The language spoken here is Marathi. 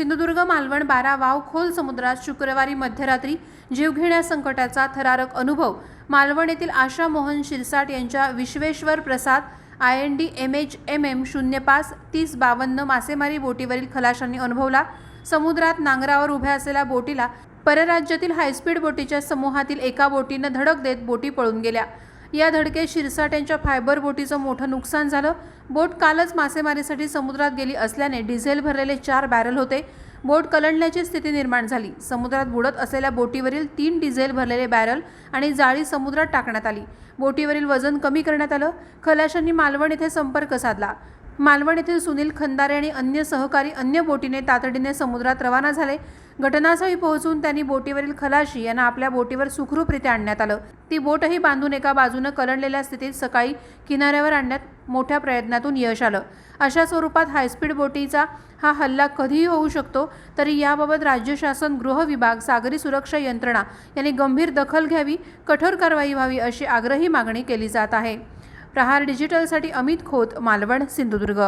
सिंधुदुर्ग मालवण बारा वाव खोल समुद्रात शुक्रवारी मध्यरात्री जीवघेण्या संकटाचा थरारक अनुभव मालवण येथील आशा मोहन शिरसाट यांच्या Vishweshwar Prasad I N D M H M M शून्य पाच तीस बावन्न मासेमारी बोटीवरील खलाशांनी अनुभवला. समुद्रात नांगरावर उभ्या असलेल्या बोटीला परराज्यातील हायस्पीड बोटीच्या समूहातील एका बोटीनं धडक देत बोटी पळून गेल्या. या धडकेत शिरसाट यांच्या फायबर बोटीचं मोठं नुकसान झालं. बोट कालच मासेमारीसाठी समुद्रात गेली असल्याने डिझेल भरलेले चार बॅरल होते. बोट कलंडण्याची स्थिती निर्माण झाली. समुद्रात बुडत असलेल्या बोटीवरील तीन डिझेल भरलेले बॅरल आणि जाळी समुद्रात टाकण्यात आली. बोटीवरील वजन कमी करण्यात आलं. खलाशांनी मालवण येथे संपर्क साधला. मालवण येथील सुनील खंदारे आणि अन्य सहकारी अन्य बोटीने तातडीने समुद्रात रवाना झाले. घटनास्थळी पोहोचून त्यांनी बोटीवरील खलाशी यांना आपल्या बोटीवर सुखरूपरित्या आणण्यात आलं. ती बोटही बांधून एका बाजूनं कलंडलेल्या स्थितीत सकाळी किनाऱ्यावर आणण्यात मोठ्या प्रयत्नातून यश आलं. अशा स्वरूपात हायस्पीड बोटीचा हा हल्ला कधीही होऊ शकतो तरी याबाबत राज्य शासन गृह विभाग सागरी सुरक्षा यंत्रणा यांनी गंभीर दखल घ्यावी कठोर कारवाई व्हावी अशी आग्रही मागणी केली जात आहे. प्रहार डिजिटलसाठी अमित खोत मालवण सिंधुदुर्ग.